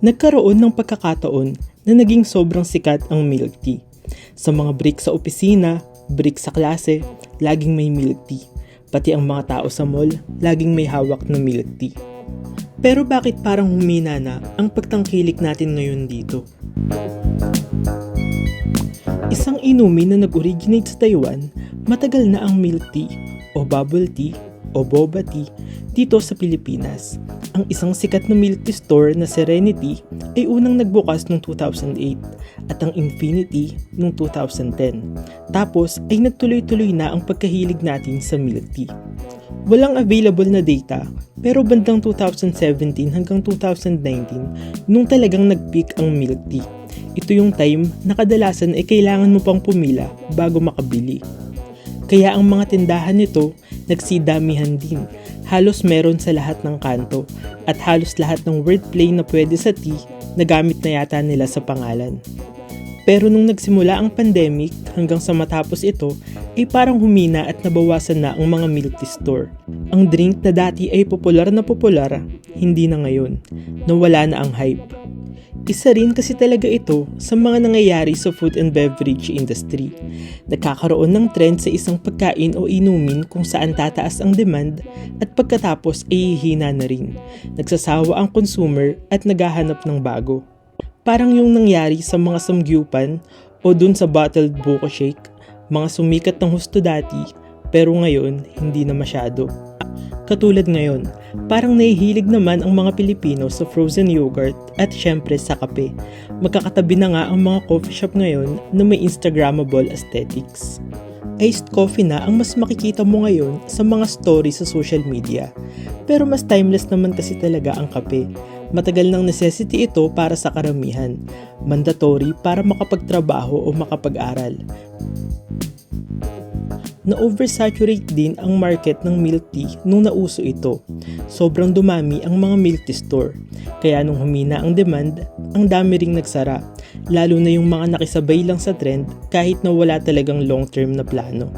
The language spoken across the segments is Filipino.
Nagkaroon ng pagkakataon na naging sobrang sikat ang milk tea. Sa mga break sa opisina, break sa klase, laging may milk tea. Pati ang mga tao sa mall, laging may hawak na milk tea. Pero bakit parang humina na ang pagtangkilik natin ngayon dito? Isang inumin na nag-originate sa Taiwan, matagal na ang milk tea o bubble tea o boba tea dito sa Pilipinas. Ang isang sikat na milk store na Serenity ay unang nagbukas noong 2008 at ang Infinity noong 2010. Tapos ay nagtuloy-tuloy na ang pagkahilig natin sa milk tea. Walang available na data pero bandang 2017 hanggang 2019 nung talagang nag-peak ang milk tea. Ito yung time na kadalasan ay kailangan mo pang pumila bago makabili. Kaya ang mga tindahan nito nagsidamihan din. Halos meron sa lahat ng kanto at halos lahat ng wordplay na pwede sa T na gamit na yata nila sa pangalan. Pero nung nagsimula ang pandemic hanggang sa matapos ito ay parang humina at nabawasan na ang mga milk tea store. Ang drink na dati ay popular na popular, hindi na ngayon. Nawala na ang hype. Isa rin kasi talaga ito sa mga nangyayari sa food and beverage industry. Nagkakaroon ng trend sa isang pagkain o inumin kung saan tataas ang demand at pagkatapos ay hihina na rin. Nagsasawa ang consumer at naghahanap ng bago. Parang yung nangyari sa mga samgyupan o dun sa bottled buko shake, mga sumikat ng husto dati pero ngayon hindi na masyado. Katulad ngayon, parang nahihilig naman ang mga Pilipino sa frozen yogurt at syempre sa kape. Magkakatabi na nga ang mga coffee shop ngayon na may Instagrammable aesthetics. Iced coffee na ang mas makikita mo ngayon sa mga stories sa social media. Pero mas timeless naman kasi talaga ang kape. Matagal ng necessity ito para sa karamihan. Mandatory para makapagtrabaho o makapag-aral na oversaturate din ang market ng milk tea nung nauso ito. Sobrang dumami ang mga milk tea store. Kaya nung humina ang demand, ang dami ring nagsara. Lalo na yung mga nakisabay lang sa trend kahit na wala talagang long-term na plano.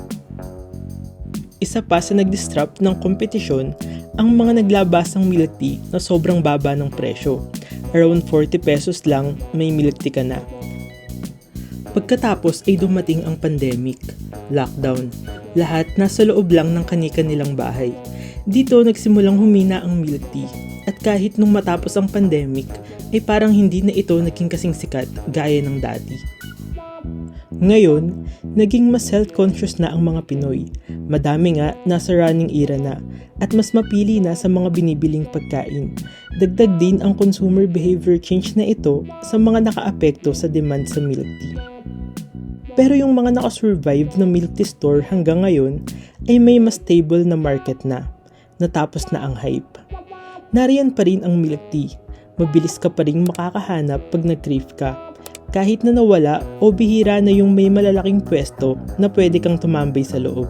Isa pa sa nag-disrupt ng kompetisyon ang mga naglabasang milk tea na sobrang baba ng presyo. Around 40 pesos lang may milk tea ka na. Pagkatapos ay dumating ang pandemic, lockdown. Lahat nasa loob lang ng kanika-nilang bahay. Dito nagsimulang humina ang milk tea. At kahit nung matapos ang pandemic, ay parang hindi na ito naging kasing sikat gaya ng dati. Ngayon, naging mas health conscious na ang mga Pinoy. Madami nga nasa running era na at mas mapili na sa mga binibiling pagkain. Dagdag din ang consumer behavior change na ito sa mga nakaapekto sa demand sa milk tea. Pero yung mga nakasurvive na milk tea store hanggang ngayon ay may mas stable na market na. Natapos na ang hype. Nariyan pa rin ang milk tea. Mabilis ka pa rin makakahanap pag nag-thrift ka. Kahit na nawala o bihira na yung may malalaking pwesto na pwede kang tumambay sa loob.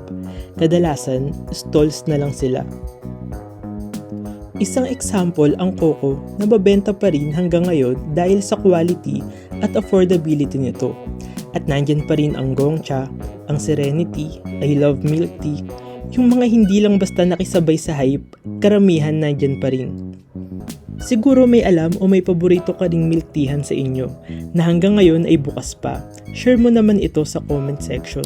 Kadalasan, stalls na lang sila. Isang example ang Coco na mabenta pa rin hanggang ngayon dahil sa quality at affordability nito. At nandyan pa rin ang Gongcha, ang Serenity, I Love Milk Tea, yung mga hindi lang basta nakisabay sa hype, karamihan nandyan pa rin. Siguro may alam o may paborito ka ring milk teahan sa inyo na hanggang ngayon ay bukas pa. Share mo naman ito sa comment section.